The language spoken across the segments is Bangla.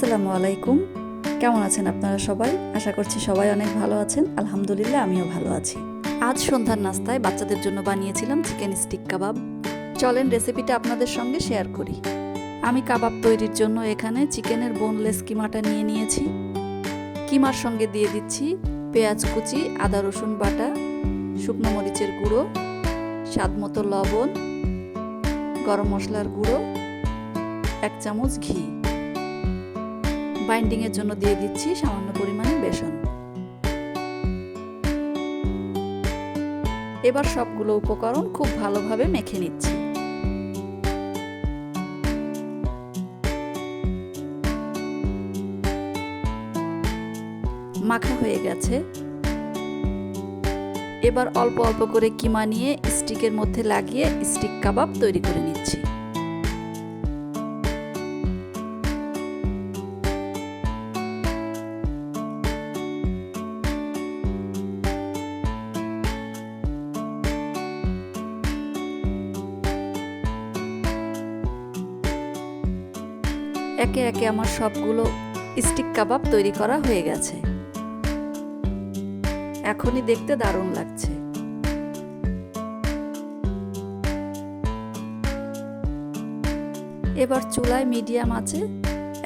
আসসালামু আলাইকুম। কেমন আছেন আপনারা সবাই? আশা করছি সবাই অনেক ভালো আছেন। আলহামদুলিল্লাহ, আমিও ভালো আছি। আজ সন্ধ্যার নাস্তায় বাচ্চাদের জন্য বানিয়েছিলাম চিকেন স্টিক কাবাব। চলেন রেসিপিটা আপনাদের সঙ্গে শেয়ার করি। আমি কাবাব তৈরির জন্য এখানে চিকেনের বোনলেস কিমাটা নিয়ে নিয়েছি। কিমার সঙ্গে দিয়ে দিচ্ছি পেঁয়াজ কুচি, আদা রসুন বাটা, শুকনো মরিচের গুঁড়ো স্বাদ মতো লবণ, গরম মশলার গুঁড়ো, এক চামচ ঘি। বাইন্ডিংয়ের জন্য দিয়ে দিচ্ছি সামান্য পরিমাণে বেসন। এবার সবগুলো উপকরণ খুব ভালোভাবে মেখে নিচ্ছি। মাখা হয়ে গেছে। এবার অল্প অল্প করে কিমা নিয়ে স্টিকের মধ্যে লাগিয়ে স্টিক কাবাব তৈরি করে নিচ্ছি। একে একে আমার সবগুলো স্টিক কাবাব তৈরি করা হয়ে গেছে। এখনই দেখতে দারুণ লাগছে। এবার চুলায় মিডিয়াম আছে,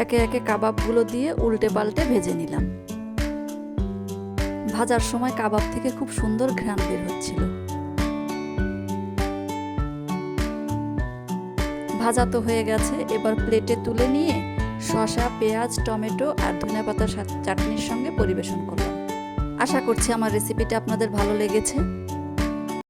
একে একে কাবাবগুলো দিয়ে উল্টে পাল্টে ভেজে নিলাম। ভাজার সময় কাবাব থেকে খুব সুন্দর ঘ্রাণ বের হচ্ছিল। ভাজা তো হয়ে গেছে। এবার প্লেটে তুলে নিয়ে শসা, পেঁয়াজ, টমেটো আর ধনে পাতার চাটনির সঙ্গে পরিবেশন করলাম। আশা করছি আমার রেসিপিটা আপনাদের ভালো লেগেছে।